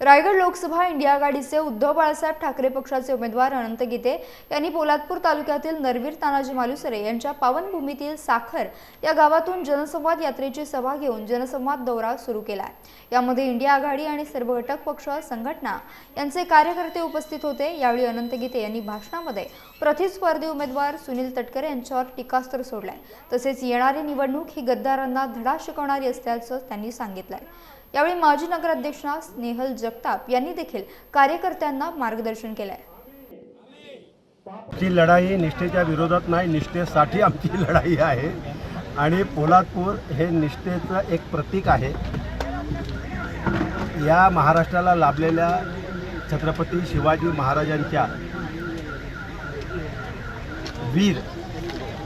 Raigad Lok Sabha India आघाडीचे उद्धव बाळासाहेब ठाकरे पक्षाचे उमेदवार अनंत गीते यांनी पोलादपूर तालुक्यातील नरवीर तानाजी मालुसरे यांच्या पावनभूमीतील साखर या गावातून जनसंवाद यात्रेची सभा घेऊन जनसंवाद दौरा सुरू केला. आहे यामध्ये इंडिया आघाडी आणि सर्व घटक पक्ष संघटना यांचे कार्यकर्ते उपस्थित होते. यावेळी अनंत गीते यांनी भाषणामध्ये प्रतिस्पर्धी उमेदवार सुनील तटकरे यांच्यावर टीकास्त्र सोडलाय. तसेच येणारी निवडणूक ही गद्दारांना धडा शिकवणारी असल्याचं त्यांनी सांगितलंय. यावेळी माजी नगराध्यक्षा स्नेहल जगताप यांनी देखील कार्यकर्त्यांना मार्गदर्शन केलंय. आमची लढाई निष्ठेच्या विरोधात नाही निष्ठेसाठी आमची लढाई आहे. आणि पोलादपूर हे निष्ठेचं एक प्रतीक आहे. या महाराष्ट्राला लाभलेल्या छत्रपती शिवाजी महाराजांच्या वीर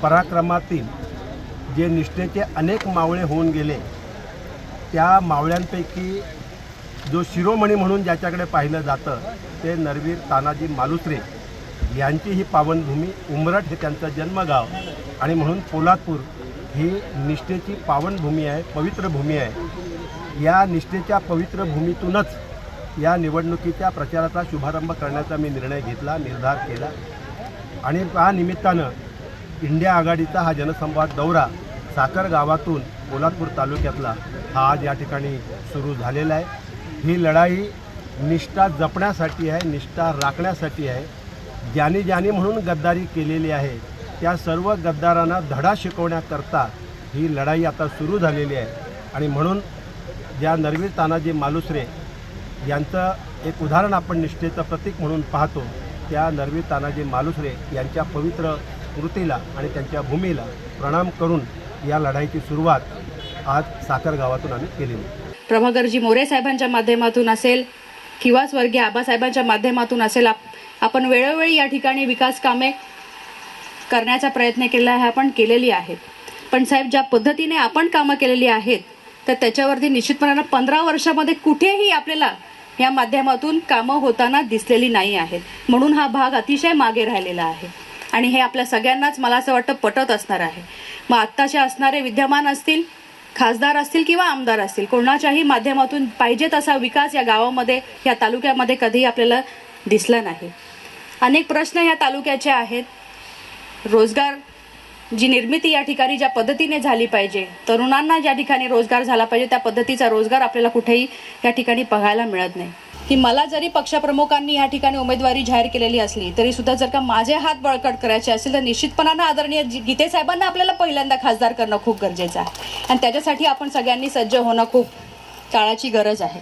पराक्रमातील जे निष्ठेचे अनेक मावळे होऊन गेले त्या मावळ्यांपैकी जो शिरोमणी म्हणून ज्याच्याकडे पाहिलं जातं ते नरवीर तानाजी मालुसरे यांची ही पावनभूमी उमरठ हे त्यांचं जन्मगाव आणि म्हणून पोलादपूर ही निष्ठेची पावनभूमी आहे पवित्र भूमी आहे. या निष्ठेच्या पवित्र भूमीतूनच या निवडणुकीच्या प्रचाराचा शुभारंभ करण्याचा मी निर्णय घेतला निर्धार केला. आणि त्या निमित्तानं इंडिया आघाडीचा हा जनसंवाद दौरा साखर गावातून पोलादपूर तालुक्यातला हा आज या ठिकाणी सुरू झालेला आहे. ही लढाई निष्ठा जपण्यासाठी आहे निष्ठा राखण्यासाठी आहे. ज्याने ज्याने म्हणून गद्दारी केलेली आहे त्या सर्व गद्दारांना धडा शिकवण्याकरता ही लढाई आता सुरू झालेली आहे. आणि म्हणून ज्या नरवीर तानाजी मालुसरे यांचं एक उदाहरण आपण निष्ठेचं प्रतीक म्हणून पाहतो त्या नरवीर तानाजी मालुसरे यांच्या पवित्र कृतीला आणि त्यांच्या भूमीला प्रणाम करून या लढाईची सुरुवात आज साखर गावातून आम्ही केलेली. प्रभाकरजी मोरे साहेबांच्या माध्यमातून असेल किंवा स्वर्गीय आबासाहेबांच्या माध्यमातून असेल आप- आपण वेळोवेळी या ठिकाणी विकास कामे करण्याचा प्रयत्न केला आहे आपण केलेली आहेत. पण साहेब ज्या पद्धतीने आपण कामं केलेली आहेत तर त्याच्यावरती निश्चितपणानं पंधरा वर्षामध्ये कुठेही आपल्याला या माध्यमातून कामं होताना दिसलेली नाही आहेत. म्हणून हा भाग अतिशय मागे राहिलेला आहे. आणि हे आपल्या सगळ्यांनाच मला असं वाटतं पटत असणार आहे. मग आत्ताचे असणारे विद्यमान असतील खासदार असतील किंवा आमदार असतील कोणाच्याही माध्यमातून पाहिजे तसा विकास या गावामध्ये या तालुक्यामध्ये कधीही आपल्याला दिसला नाही. अनेक प्रश्न या तालुक्याचे आहेत. रोजगार जी निर्मिती या ठिकाणी ज्या पद्धतीने झाली पाहिजे तरुणांना ज्या ठिकाणी रोजगार झाला पाहिजे त्या पद्धतीचा रोजगार आपल्याला कुठेही या ठिकाणी बघायला मिळत नाही. की मला जरी पक्षप्रमुखांनी या ठिकाणी उमेदवारी जाहीर केलेली असली तरी सुद्धा जर का माझे हात बळकट करायचे असेल तर निश्चितपणानं आदरणीय जी- गीते साहेबांना आपल्याला पहिल्यांदा खासदार करणं खूप गरजेचं आहे. आणि त्याच्यासाठी आपण सगळ्यांनी सज्ज होणं खूप काळाची गरज आहे.